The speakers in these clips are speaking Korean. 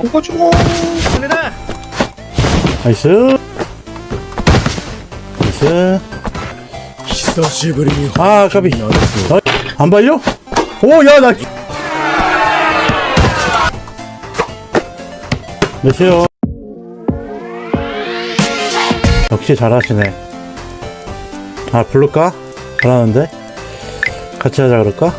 꺾어주고. 보내라. 나이스 나이스 久しぶりに 아 까비 なですよ 나, 안 발려? 오야나 몇이요? 역시 잘하시네 아 부를까? 잘하는데? 같이 하자 그럴까?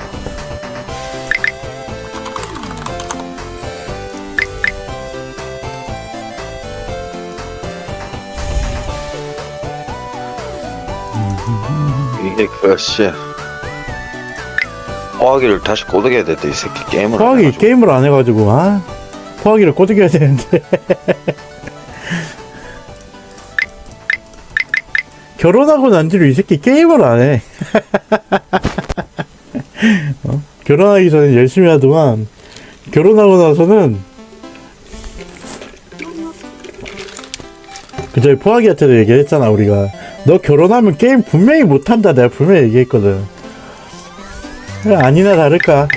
이게 그씨 호화기를 다시 꼬드겨야 됐다 이 새끼 게임을 안 포하기 해가지고. 게임을 안 해가지고 아 포하기를 꼬드겨야 되는데 결혼하고 난 뒤로 이 새끼 게임을 안 해 어? 결혼하기 전에 열심히 하더만 결혼하고 나서는 그저 포하기한테도 얘기했잖아 우리가 너 결혼하면 게임 분명히 못한다. 내가 분명히 얘기했거든. 아니나 다를까.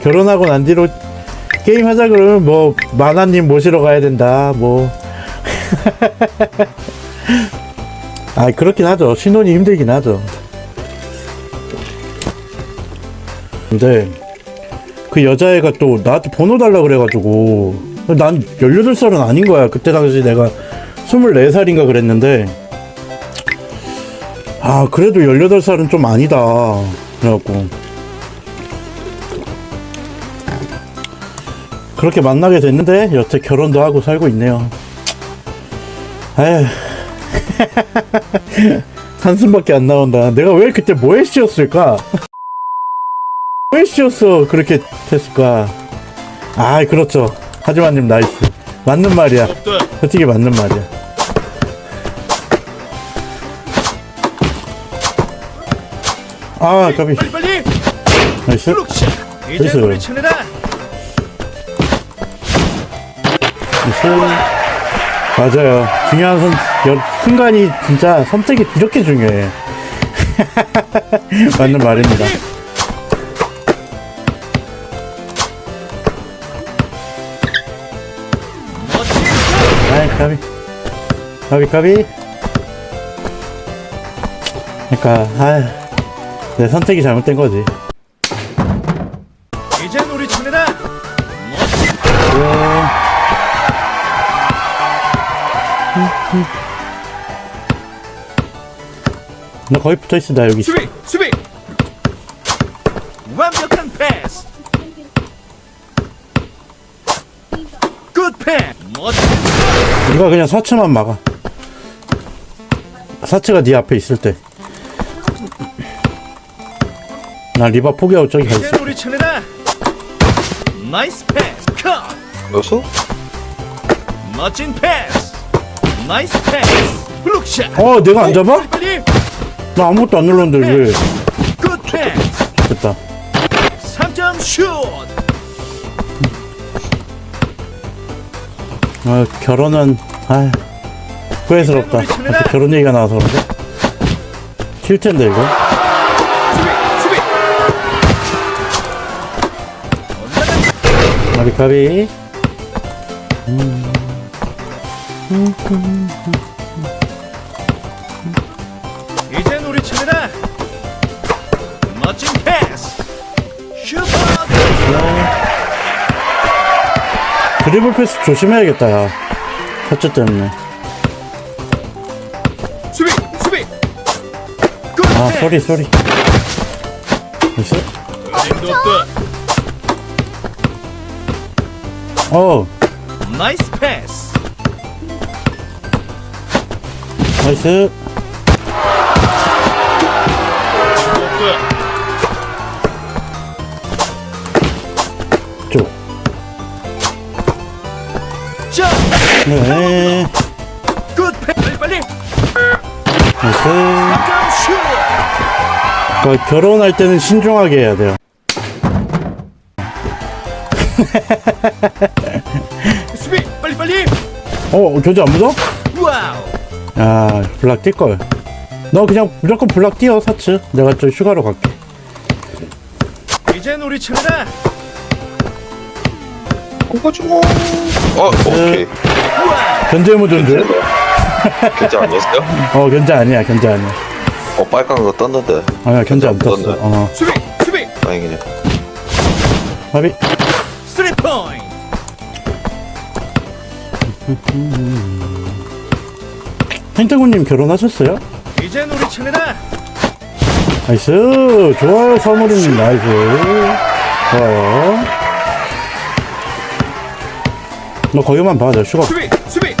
결혼하고 난 뒤로 게임 하자 그러면 뭐 만화님 모시러 가야 된다. 뭐. 아 그렇긴 하죠. 신혼이 힘들긴 하죠. 근데 그 여자애가 또 나한테 번호 달라 그래가지고 난 18살은 아닌 거야. 그때 당시 내가 24살인가 그랬는데 아 그래도 18살은 좀 아니다 그래갖고 그렇게 만나게 됐는데 여태 결혼도 하고 살고 있네요. 에휴. 한숨밖에 안 나온다. 내가 왜 그때 뭐에 씌웠을까? 왜 씌웠어 그렇게 됐을까? 아 그렇죠. 하지만님 나이스. 맞는 말이야. 솔직히 맞는 말이야. 아 까비 빨리 빨리. 나이스. 이제 나이스. 우리 차례다. 나이스. 맞아요. 중요한 선, 여- 순간이 진짜 선택이 이렇게 중요해. 맞는 말입니다. 멋진 아이, 까비. 까비, 까비. 그니까, 아 내 선택이 잘못된 거지. 이제 우리 차례다. 나 거의 붙어 있어, 나 여기. 수비 수비. 완벽한 패스. 굿 패스. 멋진 이거 그냥 사츠만 막아. 사츠가 네 앞에 있을 때. 나 리바 포기하고 저기 가 있어. 우리 차례다. 나이스 패스. 컷. 여수? 멋진 패스. 나이스 패스. 블록샷. 어, 내가 안 잡아? 빨리. 나 아무것도 안 눌렀는데 왜? 굿 패스. 됐다. 3점 슛. 아, 결혼은 아 후회스럽다. 결혼 얘기가 나와서 그런가? 킬 텐데 이거. 가비 가비. 이젠 우리 차례다. 멋진 패스. 슈퍼. 드리블 패스 조심해야겠다 야. 사츠 때문에. 수비 수비. 굿 아. 쏘리 쏘리. 됐어? 어림도 없다. 어 나이스 패스. 나이스. 쪽. 점. 네. 굿 패스. 빨리 빨리. 나이스. 3점 슛. 그러니까 결혼할 때는 신중하게 해야 돼요. 수비 빨리 빨리. 어, 교재 안 묻어? 와우. 야, 블락 뛸 걸. 너 그냥 무조건 블락 뛰어, 사츠. 내가 저 휴가로 갈게. 이젠 우리 차례다. 뭐. 어, 오케이. 견제 모드인데? 괜찮 아니었어요? 어, 견제 아니야, 견제 아니야. 어, 빨간 거 떴는데. 아니야, 견제 안 떴어. 떴네. 어, 수비 수비 다행이네. 합의. 탱탱구님 결혼하셨어요? 이젠 우리 차례다 나이스. 좋아요, 사무리님. 나이스. 좋아요. 너 거기만 봐, 저 슈가. 수비 수비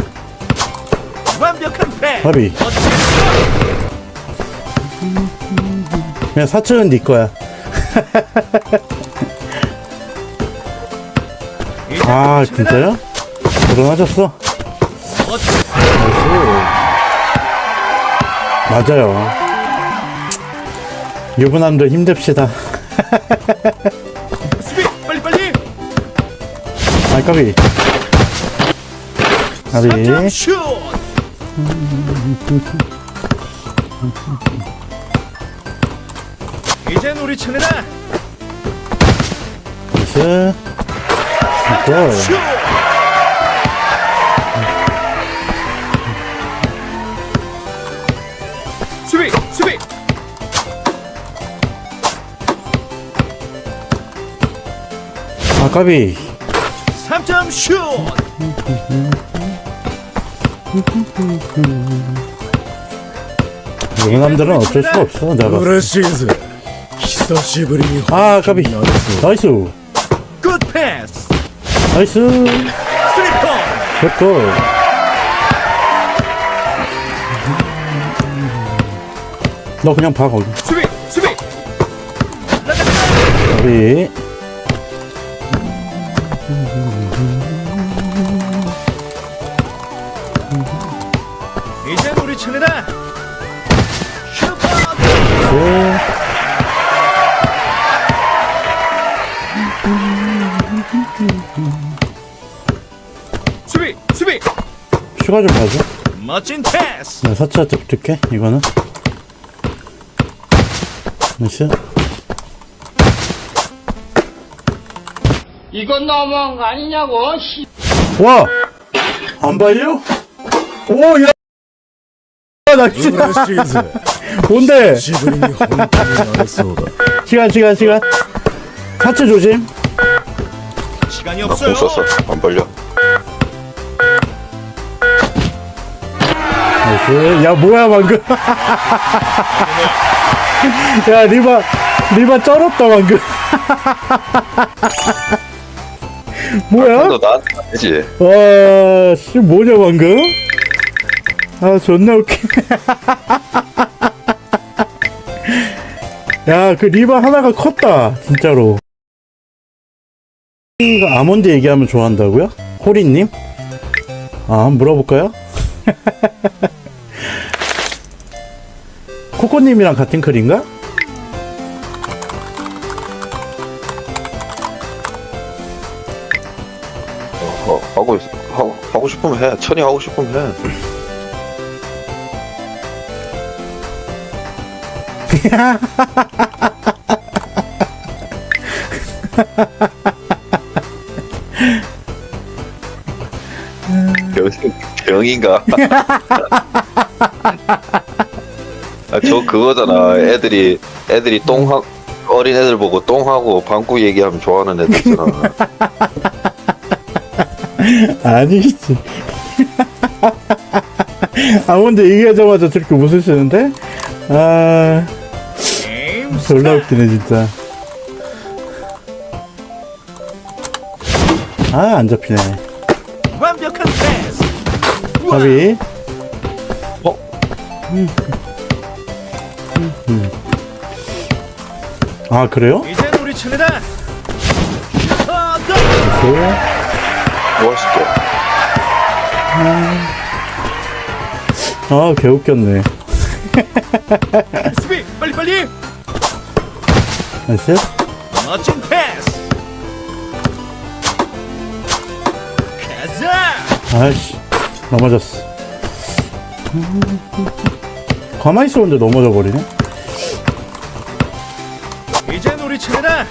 완벽한 패. 멋진 그냥 사층은 네 거야. 아. 진짜요? 멋진 맞아요. 유부남들 힘냅시다. 수비 빨리 빨리 아, 까비. 까비. 이젠 우리 차례다 나이스. 굿. 아, 까비. 3점 슛 유부남들은 어쩔 수가 없어. 내가. 嬉しいぜ久しぶりに 아, 까비. なれそう 나이스. 굿 패스 나이스. 쓰리 포인트 됐고. 너 그냥 봐, 거기. 수비 수비 나가자 까비. 이 수비 수비 추가 좀 봐줘 멋진 패스 나 사치한테 붙을게 이거는 나이스 이건 너무한 거 아니냐고 씨. 와! 안 발려? 오, 야, 아, 나 진짜. 뭔데? 시간, 시간, 시간. 사치 조심. 시간이 나 없어요 공 썼어. 안 벌려. 나이스. 야, 뭐야, 방금. 야, 리바, 리바 쩔었다, 방금. 뭐야? 너 나한테 안 되지. 와, 씨, 뭐냐, 방금? 아, 존나 웃기. 야, 그 리바 하나가 컸다, 진짜로. 이거 아몬드 얘기하면 좋아한다고요? 호리님? 아, 한번 물어볼까요? 코코님이랑 같은 클인가? 어, 하고, 있, 하고, 하고 싶으면 해. 천이 하고 싶으면 해. 병인가? 아, 저 그거잖아. 애들이, 애들이 똥하, 어린 애들 보고 똥하고 방구 얘기하면 좋아하는 애들 있잖아. 아니지. 아몬드 얘기하자마자 저렇게 웃을 쓰는데? 아, 졸라 웃기네, 진짜. 아, 안 잡히네. 가비. 어? 아, 그래요? 이젠 우리 차례다 그, 좋아하실게. 아, 개웃겼네. 수비 빨리 빨리 나이스. 멋진 패스 가자 아이씨, 넘어졌어. 가만히 있었는데 넘어져 버리네? 이젠 우리 차례다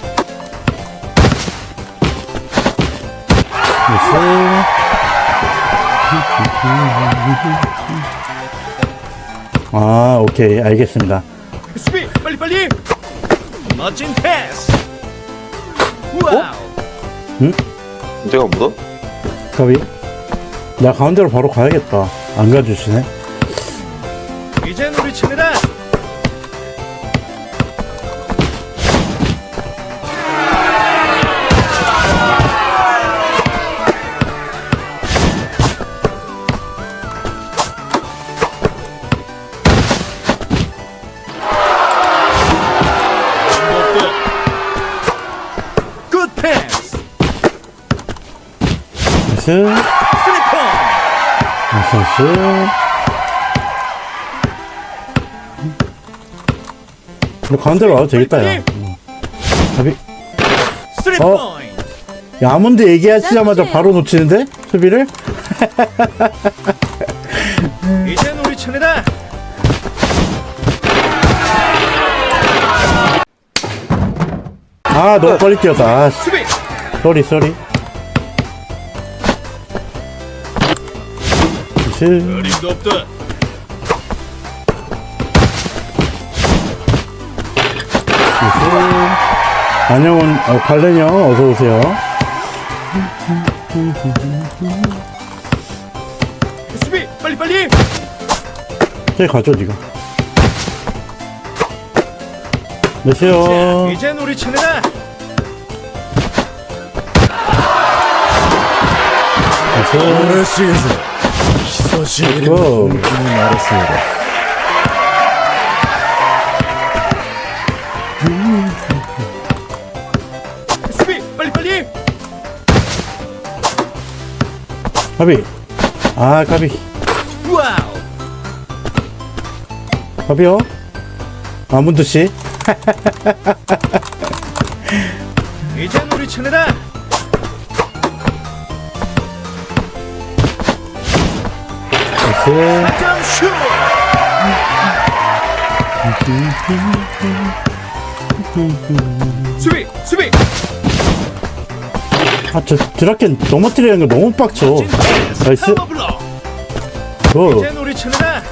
아, 오케이. 알겠습니다. 수비 빨리 빨리 멋진 패스 와우 문제가 묻어? 가비. 나 가운데로 바로 가야겠다. 안 가주시네. 이젠 우리 패스 나이스. 스리퍼 나이스. 너 가운데로 와도 되겠다, 야. 응. 가비. 쓰리 어? 포인트 야, 아몬드 얘기하시자마자 바로 놓치는데? 수비를? 이젠 우리 차례다 아, 너무 빨리 뛰었다. 아. 수비 쏘리, 쏘리. 나이스. 어림도 없다 안녕은, 어, 발렌형, 어서 오세요. 수비 빨리 빨리 저기 가죠, 니가. 몇이요? 자, 이젠 우리 차례다 나이스. 것이 알았습니다. 수비 빨리 빨리. 가비. 아 가비. 와우. 가비요. 아문드 씨. 이제 우리 차례다. 슛! 수비 수비 아, 저 드라켄 넘어뜨리는 거 너무 빡쳐. 나이스. 커버블럭 어, 이젠 우리 차례다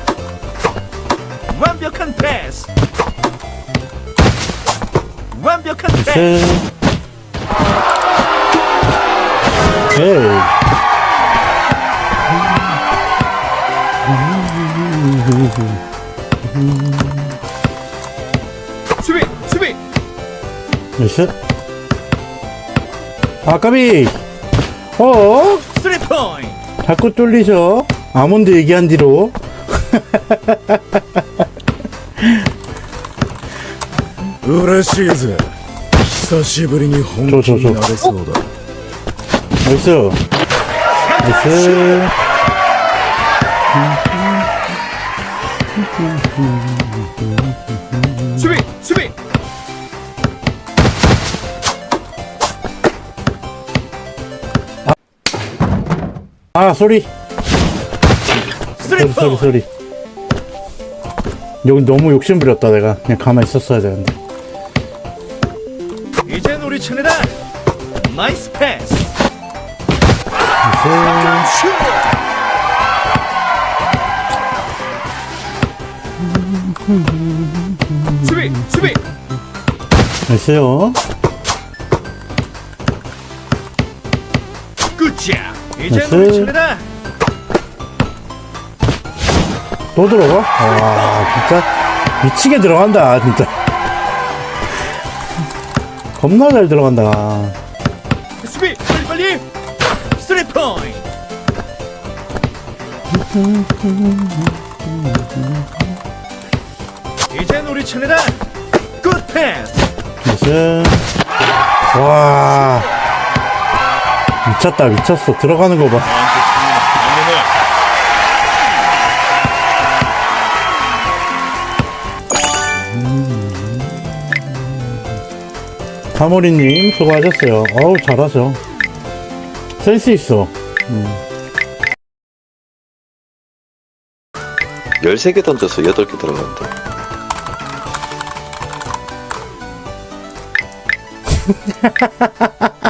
완벽한 패스 완벽한 패스 셋. 에이. 수비 수비 나이스. 아, 까비. 어? 쓰리 포인트 자꾸 뚫리셔. 아몬드 얘기한 뒤로. 嬉しいぜ久しぶりに本気になれそうだ 나이스. 나이스. 수 아, 소리. 소리, 소리, 소리. 여기 너무 욕심 부렸다, 내가. 그냥 가만히 있었어야 되는데. 이젠 우리 차례다 나이스 패스 수비 수비 나이스요. 나 이스. 우리 차례다 또 들어가? 와, 진짜. 미치게 들어간다, 진짜. 겁나 잘 들어간다. 수비 빨리 빨리 쓰리 포인트 이젠 우리 차례다 굿 패스 무슨 와 미쳤다 미쳤어 들어가는 거 봐. 사모리님 수고하셨어요. 어우 잘하죠. 센스 있어. 13개 던져서 8개 들어간다.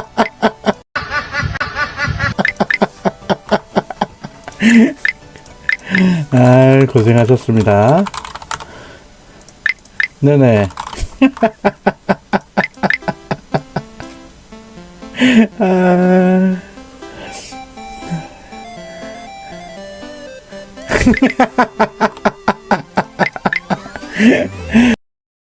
고생하셨습니다. 네네. 아.